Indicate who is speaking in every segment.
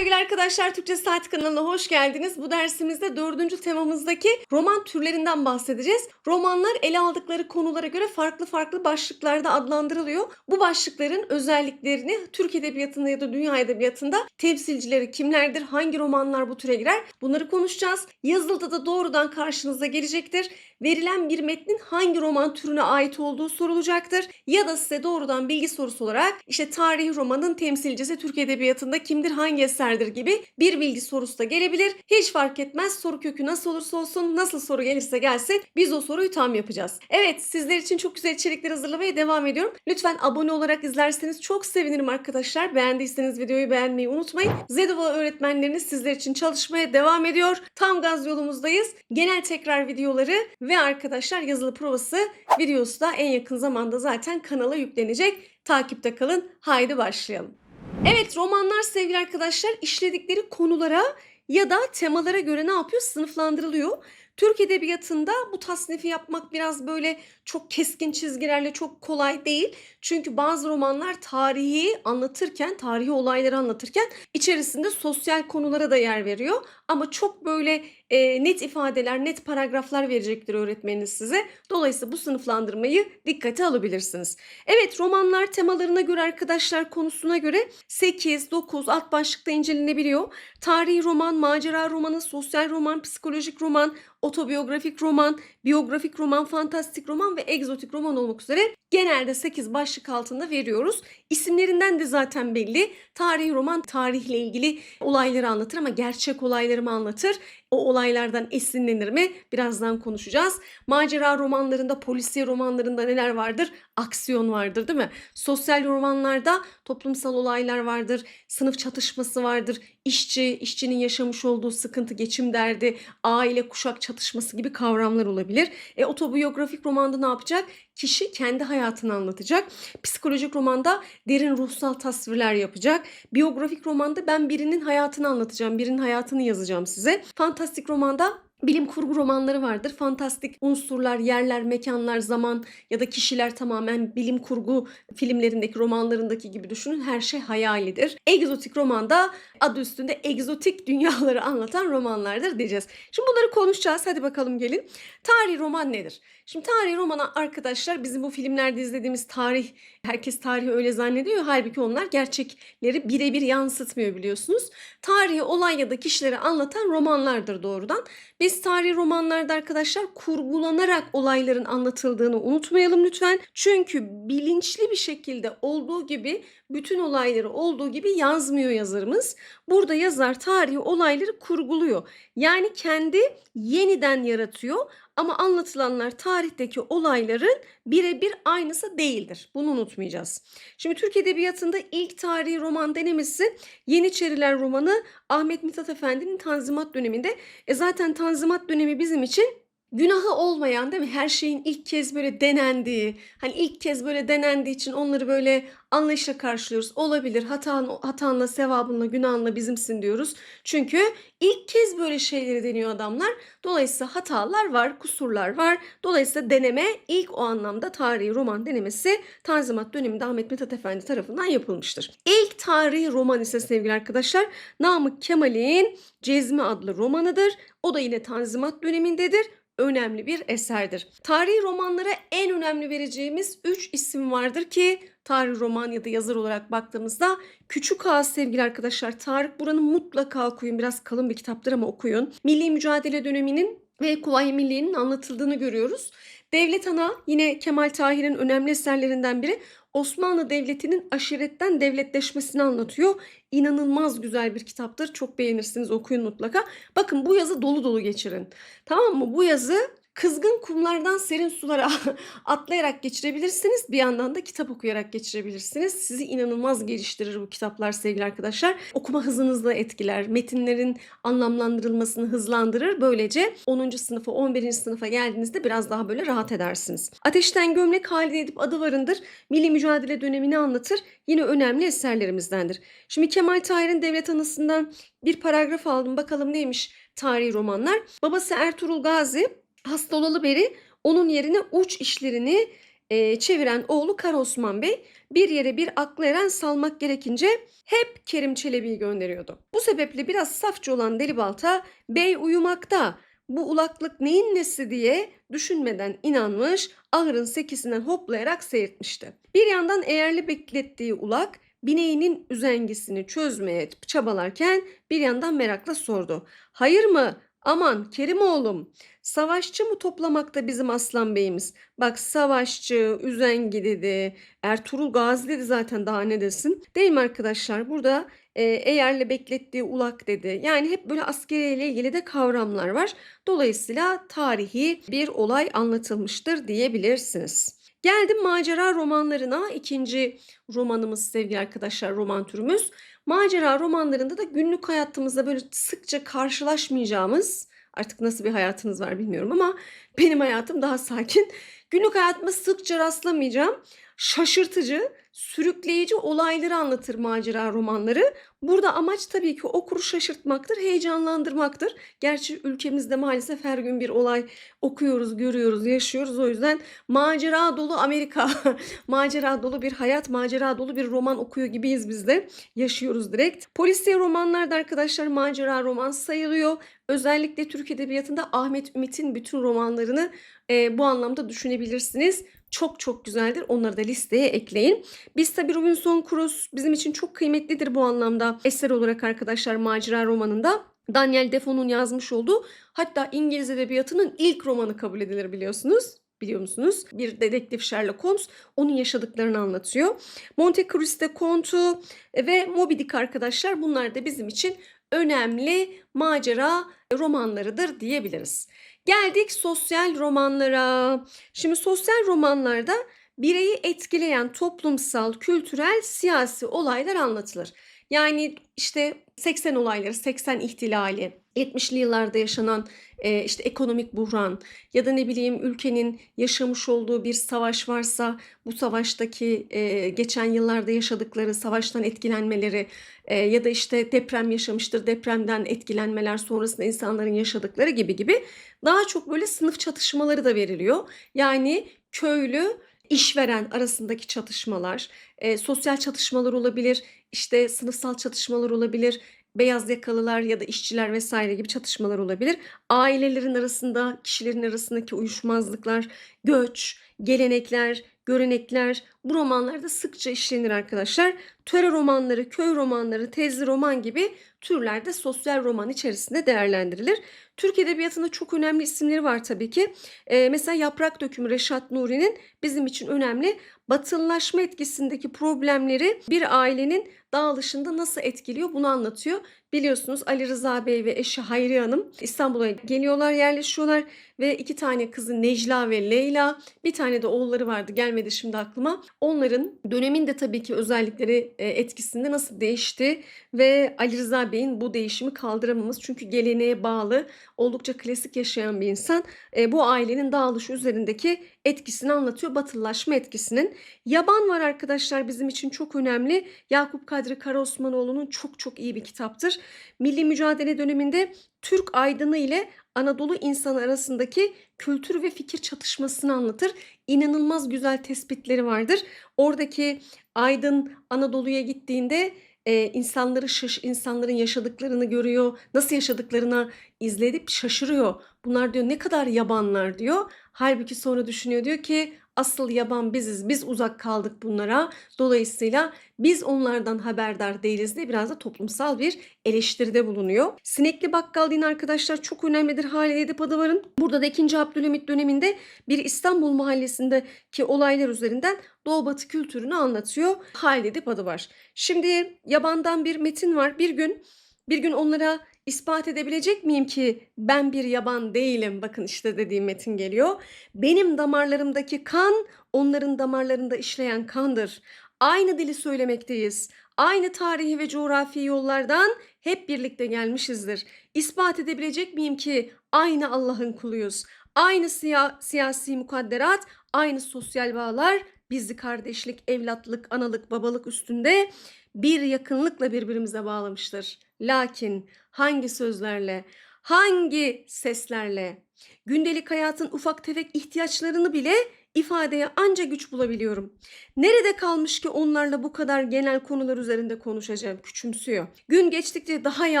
Speaker 1: sevgili arkadaşlar Türkçe Saat kanalına hoş geldiniz. Bu dersimizde dördüncü temamızdaki roman türlerinden bahsedeceğiz. Romanlar ele aldıkları konulara göre farklı farklı başlıklarda adlandırılıyor. Bu başlıkların özelliklerini Türk Edebiyatı'nda ya da Dünya Edebiyatı'nda temsilcileri kimlerdir, hangi romanlar bu türe girer bunları konuşacağız. Yazılıda da doğrudan karşınıza gelecektir. Verilen bir metnin hangi roman türüne ait olduğu sorulacaktır. Ya da size doğrudan bilgi sorusu olarak işte tarihi romanın temsilcisi Türk Edebiyatı'nda kimdir, hangi eserdir gibi bir bilgi sorusu da gelebilir. Hiç fark etmez soru kökü nasıl olursa olsun, nasıl soru gelirse gelsin biz o soruyu tam yapacağız. Evet sizler için çok güzel içerikler hazırlamaya devam ediyorum. Lütfen abone olarak izlerseniz çok sevinirim arkadaşlar. Beğendiyseniz videoyu beğenmeyi unutmayın. Zedova öğretmenleriniz sizler için çalışmaya devam ediyor. Tam gaz yolumuzdayız. Genel tekrar videoları ve arkadaşlar yazılı provası videosu da en yakın zamanda zaten kanala yüklenecek. Takipte kalın. Haydi başlayalım. Evet romanlar sevgili arkadaşlar işledikleri konulara ya da temalara göre ne yapıyor? Sınıflandırılıyor. Türk Edebiyatı'nda bu tasnifi yapmak biraz böyle çok keskin çizgilerle çok kolay değil. Çünkü bazı romanlar tarihi anlatırken, tarihi olayları anlatırken içerisinde sosyal konulara da yer veriyor. Ama çok böyle e, net ifadeler, net paragraflar verecektir öğretmeniniz size. Dolayısıyla bu sınıflandırmayı dikkate alabilirsiniz. Evet romanlar temalarına göre arkadaşlar konusuna göre 8, 9 alt başlıkta incelenebiliyor. Tarihi roman, macera romanı, sosyal roman, psikolojik roman, otobiyografik roman, biyografik roman, fantastik roman ve egzotik roman olmak üzere genelde 8 başlık altında veriyoruz. İsimlerinden de zaten belli. Tarihi roman tarihle ilgili olayları anlatır ama gerçek olayları mı anlatır? O olaylardan esinlenir mi? Birazdan konuşacağız. Macera romanlarında, polisiye romanlarında neler vardır? Aksiyon vardır değil mi? Sosyal romanlarda toplumsal olaylar vardır. Sınıf çatışması vardır. İşçi, işçinin yaşamış olduğu sıkıntı, geçim derdi, aile, kuşak çatışması gibi kavramlar olabilir. E, otobiyografik romanda ne yapacak? Kişi kendi hayatını anlatacak. Psikolojik romanda derin ruhsal tasvirler yapacak. Biyografik romanda ben birinin hayatını anlatacağım, birinin hayatını yazacağım size. Fantastik romanda bilim kurgu romanları vardır. Fantastik unsurlar, yerler, mekanlar, zaman ya da kişiler tamamen bilim kurgu filmlerindeki, romanlarındaki gibi düşünün. Her şey hayalidir. Egzotik romanda adı üstünde egzotik dünyaları anlatan romanlardır diyeceğiz. Şimdi bunları konuşacağız. Hadi bakalım gelin. Tarihi roman nedir? Şimdi tarihi romana arkadaşlar bizim bu filmlerde izlediğimiz tarih, herkes tarihi öyle zannediyor. Halbuki onlar gerçekleri birebir yansıtmıyor biliyorsunuz. Tarihi olay ya da kişileri anlatan romanlardır doğrudan. Biz tarihi romanlarda arkadaşlar kurgulanarak olayların anlatıldığını unutmayalım lütfen. Çünkü bilinçli bir şekilde olduğu gibi bütün olayları olduğu gibi yazmıyor yazarımız. Burada yazar tarihi olayları kurguluyor. Yani kendi yeniden yaratıyor ama anlatılanlar tarihteki olayların birebir aynısı değildir. Bunu unutmayacağız. Şimdi Türk Edebiyatı'nda ilk tarihi roman denemesi Yeniçeriler romanı Ahmet Mithat Efendi'nin Tanzimat döneminde. E zaten Tanzimat dönemi bizim için günahı olmayan değil mi? Her şeyin ilk kez böyle denendiği, hani ilk kez böyle denendiği için onları böyle anlayışla karşılıyoruz. Olabilir. Hatan, hatanla, sevabınla, günahınla bizimsin diyoruz. Çünkü ilk kez böyle şeyleri deniyor adamlar. Dolayısıyla hatalar var, kusurlar var. Dolayısıyla deneme ilk o anlamda tarihi roman denemesi Tanzimat döneminde Ahmet Mithat Efendi tarafından yapılmıştır. İlk tarihi roman ise sevgili arkadaşlar Namık Kemal'in Cezmi adlı romanıdır. O da yine Tanzimat dönemindedir önemli bir eserdir. Tarihi romanlara en önemli vereceğimiz 3 isim vardır ki tarih roman ya da yazar olarak baktığımızda Küçük Ağa sevgili arkadaşlar Tarık Buran'ı mutlaka okuyun. Biraz kalın bir kitaptır ama okuyun. Milli Mücadele döneminin ve Kuvayi Milliye'nin anlatıldığını görüyoruz. Devlet Ana yine Kemal Tahir'in önemli eserlerinden biri. Osmanlı Devleti'nin aşiretten devletleşmesini anlatıyor. İnanılmaz güzel bir kitaptır. Çok beğenirsiniz okuyun mutlaka. Bakın bu yazı dolu dolu geçirin. Tamam mı? Bu yazı Kızgın kumlardan serin sulara atlayarak geçirebilirsiniz. Bir yandan da kitap okuyarak geçirebilirsiniz. Sizi inanılmaz geliştirir bu kitaplar sevgili arkadaşlar. Okuma hızınızı etkiler. Metinlerin anlamlandırılmasını hızlandırır. Böylece 10. sınıfa 11. sınıfa geldiğinizde biraz daha böyle rahat edersiniz. Ateşten Gömlek Halide Edip adı varındır. Milli mücadele dönemini anlatır. Yine önemli eserlerimizdendir. Şimdi Kemal Tahir'in devlet anısından bir paragraf aldım. Bakalım neymiş tarihi romanlar. Babası Ertuğrul Gazi hasta olalı beri onun yerine uç işlerini eee, çeviren oğlu Kara Osman Bey bir yere bir aklı eren salmak gerekince hep Kerim Çelebi'yi gönderiyordu. Bu sebeple biraz safçı olan Delibalta Bey uyumakta bu ulaklık neyin nesi diye düşünmeden inanmış ahırın sekisinden hoplayarak seyirtmişti. Bir yandan eğerli beklettiği ulak bineğinin üzengisini çözmeye çabalarken bir yandan merakla sordu. Hayır mı? Aman Kerim oğlum, savaşçı mı toplamakta bizim aslan beyimiz? Bak savaşçı, üzengi dedi, Ertuğrul Gazi dedi zaten daha ne desin? Değil mi arkadaşlar? Burada e, eğerle beklettiği ulak dedi. Yani hep böyle askeriyle ilgili de kavramlar var. Dolayısıyla tarihi bir olay anlatılmıştır diyebilirsiniz. Geldim macera romanlarına. İkinci romanımız sevgili arkadaşlar roman türümüz. Macera romanlarında da günlük hayatımızda böyle sıkça karşılaşmayacağımız artık nasıl bir hayatınız var bilmiyorum ama benim hayatım daha sakin. Günlük hayatıma sıkça rastlamayacağım şaşırtıcı, sürükleyici olayları anlatır macera romanları. Burada amaç tabii ki okuru şaşırtmaktır, heyecanlandırmaktır. Gerçi ülkemizde maalesef her gün bir olay okuyoruz, görüyoruz, yaşıyoruz. O yüzden macera dolu Amerika, macera dolu bir hayat, macera dolu bir roman okuyor gibiyiz biz de. Yaşıyoruz direkt. Polisiye romanlar da arkadaşlar macera roman sayılıyor. Özellikle Türk Edebiyatı'nda Ahmet Ümit'in bütün romanlarını e, bu anlamda düşünebilirsiniz. Çok çok güzeldir. Onları da listeye ekleyin. Biz tabii Robinson Crusoe bizim için çok kıymetlidir bu anlamda. Eser olarak arkadaşlar macera romanında. Daniel Defoe'nun yazmış olduğu hatta İngiliz edebiyatının ilk romanı kabul edilir biliyorsunuz biliyor musunuz? Bir dedektif Sherlock Holmes onun yaşadıklarını anlatıyor. Monte Cristo Kontu ve Moby Dick arkadaşlar bunlar da bizim için önemli macera romanlarıdır diyebiliriz. Geldik sosyal romanlara. Şimdi sosyal romanlarda bireyi etkileyen toplumsal, kültürel, siyasi olaylar anlatılır. Yani işte 80 olayları, 80 ihtilali, 70'li yıllarda yaşanan e, işte ekonomik buhran ya da ne bileyim ülkenin yaşamış olduğu bir savaş varsa bu savaştaki e, geçen yıllarda yaşadıkları savaştan etkilenmeleri e, ya da işte deprem yaşamıştır depremden etkilenmeler sonrasında insanların yaşadıkları gibi gibi daha çok böyle sınıf çatışmaları da veriliyor. Yani köylü işveren arasındaki çatışmalar, e, sosyal çatışmalar olabilir, işte sınıfsal çatışmalar olabilir, beyaz yakalılar ya da işçiler vesaire gibi çatışmalar olabilir. Ailelerin arasında, kişilerin arasındaki uyuşmazlıklar, göç, gelenekler, görenekler bu romanlarda sıkça işlenir arkadaşlar. Töre romanları, köy romanları, tezli roman gibi türlerde sosyal roman içerisinde değerlendirilir. Türk Edebiyatı'nda çok önemli isimleri var tabii ki. Ee, mesela Yaprak Dökümü Reşat Nuri'nin bizim için önemli batılılaşma etkisindeki problemleri bir ailenin dağılışında nasıl etkiliyor bunu anlatıyor. Biliyorsunuz Ali Rıza Bey ve eşi Hayriye Hanım İstanbul'a geliyorlar, yerleşiyorlar ve iki tane kızı Necla ve Leyla, bir tane de oğulları vardı gelmedi şimdi aklıma. Onların dönemin de tabii ki özellikleri e, etkisinde nasıl değişti ve Ali Rıza Bey'in bu değişimi kaldıramamız çünkü geleneğe bağlı oldukça klasik yaşayan bir insan e, bu ailenin dağılışı üzerindeki etkisini anlatıyor. Batılılaşma etkisinin. Yaban var arkadaşlar bizim için çok önemli. Yakup Kadri Karaosmanoğlu'nun çok çok iyi bir kitaptır. Milli mücadele döneminde Türk aydını ile Anadolu insanı arasındaki kültür ve fikir çatışmasını anlatır. İnanılmaz güzel tespitleri vardır. Oradaki aydın Anadolu'ya gittiğinde e, insanları şaş insanların yaşadıklarını görüyor. Nasıl yaşadıklarına izledip şaşırıyor. Bunlar diyor ne kadar yabanlar diyor. Halbuki sonra düşünüyor diyor ki asıl yaban biziz. Biz uzak kaldık bunlara. Dolayısıyla biz onlardan haberdar değiliz diye biraz da toplumsal bir eleştiride bulunuyor. Sinekli Bakkal din arkadaşlar çok önemlidir Halide Edip Adıvar'ın. Burada da 2. Abdülhamit döneminde bir İstanbul mahallesindeki olaylar üzerinden Doğu Batı kültürünü anlatıyor Halide Edip Adıvar. Şimdi yabandan bir metin var. Bir gün bir gün onlara ispat edebilecek miyim ki ben bir yaban değilim? Bakın işte dediğim metin geliyor. Benim damarlarımdaki kan onların damarlarında işleyen kandır. Aynı dili söylemekteyiz. Aynı tarihi ve coğrafi yollardan hep birlikte gelmişizdir. İspat edebilecek miyim ki aynı Allah'ın kuluyuz. Aynı siya siyasi mukadderat, aynı sosyal bağlar bizi kardeşlik, evlatlık, analık, babalık üstünde bir yakınlıkla birbirimize bağlamıştır. Lakin hangi sözlerle, hangi seslerle, gündelik hayatın ufak tefek ihtiyaçlarını bile ifadeye anca güç bulabiliyorum. Nerede kalmış ki onlarla bu kadar genel konular üzerinde konuşacağım? Küçümsüyor. Gün geçtikçe daha iyi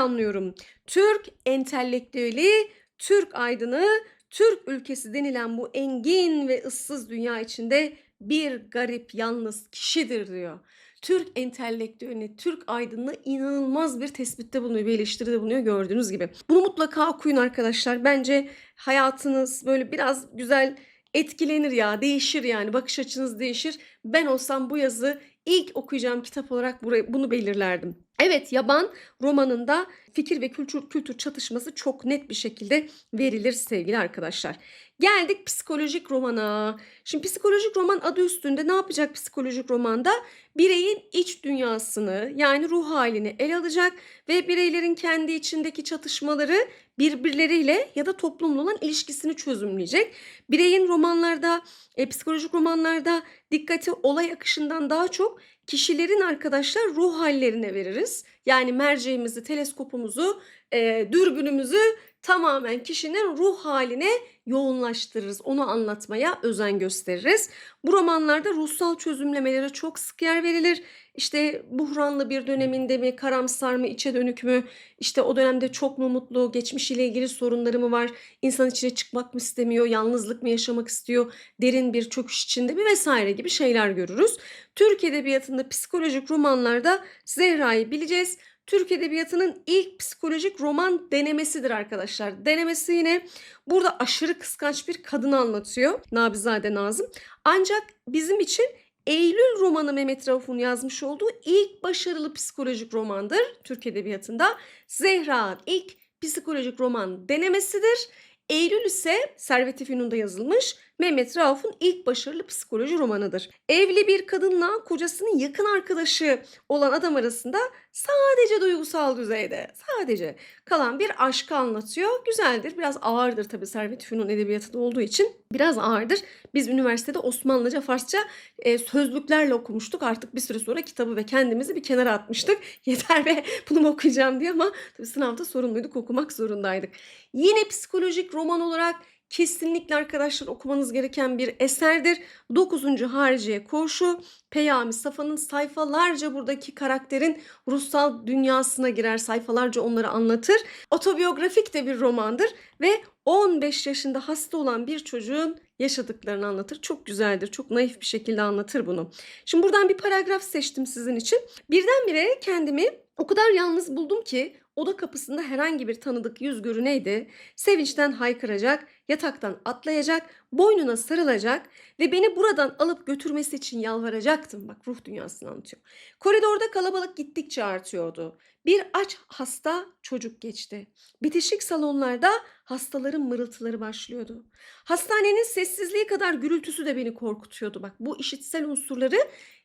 Speaker 1: anlıyorum. Türk entelektüeli, Türk aydını, Türk ülkesi denilen bu engin ve ıssız dünya içinde bir garip yalnız kişidir diyor. Türk entelektüelini, Türk aydınlığı inanılmaz bir tespitte bulunuyor, bir eleştiride bulunuyor gördüğünüz gibi. Bunu mutlaka okuyun arkadaşlar. Bence hayatınız böyle biraz güzel etkilenir ya, değişir yani. Bakış açınız değişir. Ben olsam bu yazı ilk okuyacağım kitap olarak burayı, bunu belirlerdim. Evet, Yaban romanında fikir ve kültür, kültür çatışması çok net bir şekilde verilir sevgili arkadaşlar. Geldik psikolojik romana. Şimdi psikolojik roman adı üstünde ne yapacak psikolojik romanda? Bireyin iç dünyasını yani ruh halini ele alacak ve bireylerin kendi içindeki çatışmaları birbirleriyle ya da toplumla olan ilişkisini çözümleyecek. Bireyin romanlarda, e, psikolojik romanlarda dikkati olay akışından daha çok kişilerin arkadaşlar ruh hallerine veririz. Yani merceğimizi, teleskopumuzu, e, dürbünümüzü tamamen kişinin ruh haline yoğunlaştırırız. Onu anlatmaya özen gösteririz. Bu romanlarda ruhsal çözümlemelere çok sık yer verilir. İşte buhranlı bir döneminde mi, karamsar mı, içe dönük mü, işte o dönemde çok mu mutlu, geçmişiyle ilgili sorunları mı var, insan içine çıkmak mı istemiyor, yalnızlık mı yaşamak istiyor, derin bir çöküş içinde mi vesaire gibi şeyler görürüz. Türk Edebiyatı'nda psikolojik romanlarda Zehra'yı bileceğiz. Türk Edebiyatı'nın ilk psikolojik roman denemesidir arkadaşlar. Denemesi yine burada aşırı kıskanç bir kadını anlatıyor. Nabizade Nazım. Ancak bizim için Eylül romanı Mehmet Rauf'un yazmış olduğu ilk başarılı psikolojik romandır Türk Edebiyatı'nda. Zehra ilk psikolojik roman denemesidir. Eylül ise Servet-i yazılmış Mehmet Rauf'un ilk başarılı psikoloji romanıdır. Evli bir kadınla kocasının yakın arkadaşı olan adam arasında sadece duygusal düzeyde, sadece kalan bir aşkı anlatıyor. Güzeldir, biraz ağırdır tabii Servet-i Fünun edebiyatında olduğu için biraz ağırdır. Biz üniversitede Osmanlıca, Farsça e, sözlüklerle okumuştuk. Artık bir süre sonra kitabı ve kendimizi bir kenara atmıştık. Yeter ve bunu okuyacağım diye ama tabii sınavda sorumluyduk, okumak zorundaydık. Yine psikolojik roman olarak kesinlikle arkadaşlar okumanız gereken bir eserdir. 9. Hariciye Koğuşu Peyami Safa'nın sayfalarca buradaki karakterin ruhsal dünyasına girer. Sayfalarca onları anlatır. Otobiyografik de bir romandır ve 15 yaşında hasta olan bir çocuğun yaşadıklarını anlatır. Çok güzeldir. Çok naif bir şekilde anlatır bunu. Şimdi buradan bir paragraf seçtim sizin için. Birdenbire kendimi o kadar yalnız buldum ki oda kapısında herhangi bir tanıdık yüz görüneydi. Sevinçten haykıracak, yataktan atlayacak, boynuna sarılacak ve beni buradan alıp götürmesi için yalvaracaktım. Bak ruh dünyasını anlatıyor. Koridorda kalabalık gittikçe artıyordu. Bir aç hasta çocuk geçti. Bitişik salonlarda hastaların mırıltıları başlıyordu. Hastanenin sessizliği kadar gürültüsü de beni korkutuyordu. Bak bu işitsel unsurları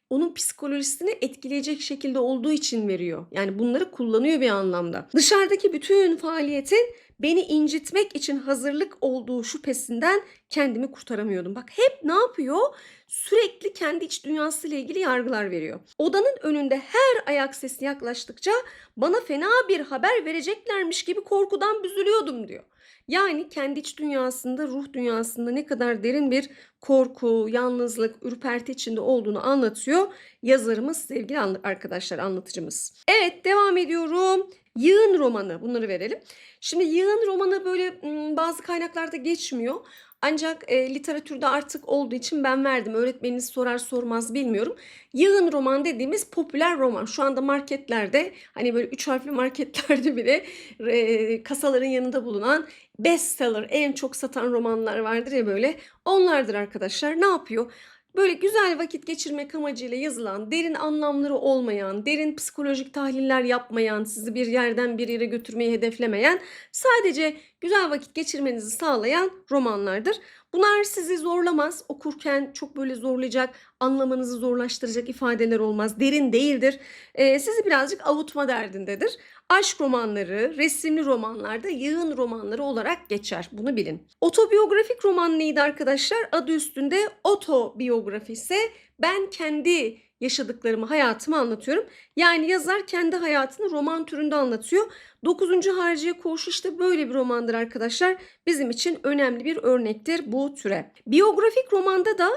Speaker 1: onun psikolojisini etkileyecek şekilde olduğu için veriyor. Yani bunları kullanıyor bir anlamda. Dışarıdaki bütün faaliyetin beni incitmek için hazırlık olduğu şüphesinden kendimi kurtaramıyordum. Bak hep ne yapıyor? Sürekli kendi iç dünyasıyla ilgili yargılar veriyor. Odanın önünde her ayak sesi yaklaştıkça bana fena bir haber vereceklermiş gibi korkudan büzülüyordum diyor. Yani kendi iç dünyasında, ruh dünyasında ne kadar derin bir korku, yalnızlık, ürperti içinde olduğunu anlatıyor yazarımız, sevgili arkadaşlar, anlatıcımız. Evet, devam ediyorum. Yığın romanı, bunları verelim. Şimdi yığın romanı böyle bazı kaynaklarda geçmiyor. Ancak e, literatürde artık olduğu için ben verdim. Öğretmeniniz sorar sormaz bilmiyorum. Yığın roman dediğimiz popüler roman. Şu anda marketlerde hani böyle üç harfli marketlerde bile e, kasaların yanında bulunan bestseller en çok satan romanlar vardır ya böyle. Onlardır arkadaşlar. Ne yapıyor? Böyle güzel vakit geçirmek amacıyla yazılan, derin anlamları olmayan, derin psikolojik tahliller yapmayan, sizi bir yerden bir yere götürmeyi hedeflemeyen, sadece güzel vakit geçirmenizi sağlayan romanlardır. Bunlar sizi zorlamaz. Okurken çok böyle zorlayacak, anlamanızı zorlaştıracak ifadeler olmaz. Derin değildir. Ee, sizi birazcık avutma derdindedir. Aşk romanları, resimli romanlarda yığın romanları olarak geçer. Bunu bilin. Otobiyografik roman neydi arkadaşlar? Adı üstünde otobiyografi ise ben kendi yaşadıklarımı, hayatımı anlatıyorum. Yani yazar kendi hayatını roman türünde anlatıyor. 9. Harciye Koğuşu işte böyle bir romandır arkadaşlar. Bizim için önemli bir örnektir bu türe. Biyografik romanda da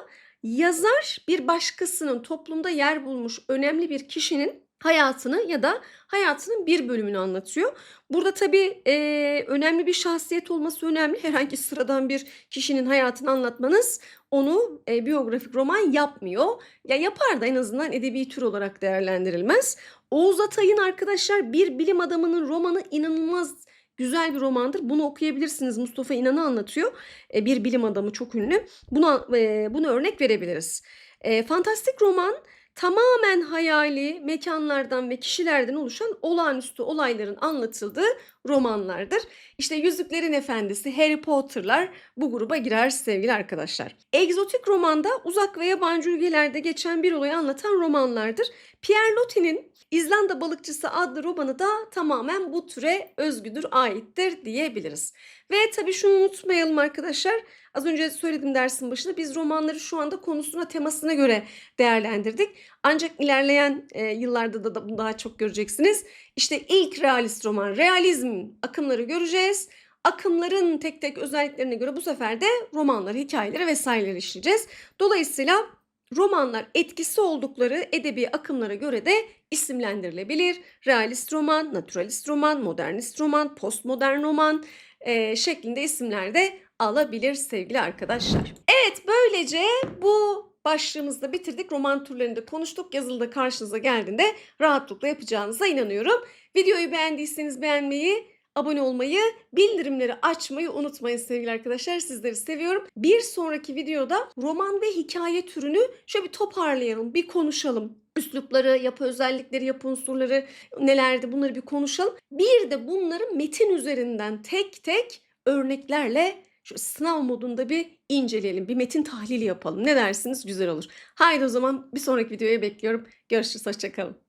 Speaker 1: yazar bir başkasının toplumda yer bulmuş önemli bir kişinin hayatını ya da hayatının bir bölümünü anlatıyor. Burada tabii e, önemli bir şahsiyet olması önemli. Herhangi sıradan bir kişinin hayatını anlatmanız onu e, biyografik roman yapmıyor. Ya yapar da en azından edebi tür olarak değerlendirilmez. Oğuz Atay'ın arkadaşlar bir bilim adamının romanı inanılmaz güzel bir romandır. Bunu okuyabilirsiniz. Mustafa İnan'ı anlatıyor. E, bir bilim adamı çok ünlü. Buna e, bunu örnek verebiliriz. E, fantastik roman tamamen hayali mekanlardan ve kişilerden oluşan olağanüstü olayların anlatıldığı romanlardır. İşte Yüzüklerin Efendisi, Harry Potter'lar bu gruba girer sevgili arkadaşlar. Egzotik romanda uzak ve yabancı ülkelerde geçen bir olayı anlatan romanlardır. Pierre Loti'nin İzlanda Balıkçısı adlı romanı da tamamen bu türe özgüdür, aittir diyebiliriz. Ve tabii şunu unutmayalım arkadaşlar. Az önce söyledim dersin başında biz romanları şu anda konusuna, temasına göre değerlendirdik. Ancak ilerleyen e, yıllarda da, bunu daha çok göreceksiniz. İşte ilk realist roman, realizm akımları göreceğiz. Akımların tek tek özelliklerine göre bu sefer de romanları, hikayeleri vesaireleri işleyeceğiz. Dolayısıyla romanlar etkisi oldukları edebi akımlara göre de isimlendirilebilir. Realist roman, naturalist roman, modernist roman, postmodern roman e, şeklinde isimler de alabilir sevgili arkadaşlar. Evet böylece bu başlığımızda bitirdik. Roman türlerinde konuştuk. Yazılıda karşınıza geldiğinde rahatlıkla yapacağınıza inanıyorum. Videoyu beğendiyseniz beğenmeyi, abone olmayı, bildirimleri açmayı unutmayın sevgili arkadaşlar. Sizleri seviyorum. Bir sonraki videoda roman ve hikaye türünü şöyle bir toparlayalım, bir konuşalım. Üslupları, yapı özellikleri, yapı unsurları nelerdi bunları bir konuşalım. Bir de bunları metin üzerinden tek tek örneklerle şu sınav modunda bir inceleyelim. Bir metin tahlili yapalım. Ne dersiniz? Güzel olur. Haydi o zaman bir sonraki videoya bekliyorum. Görüşürüz. Hoşçakalın.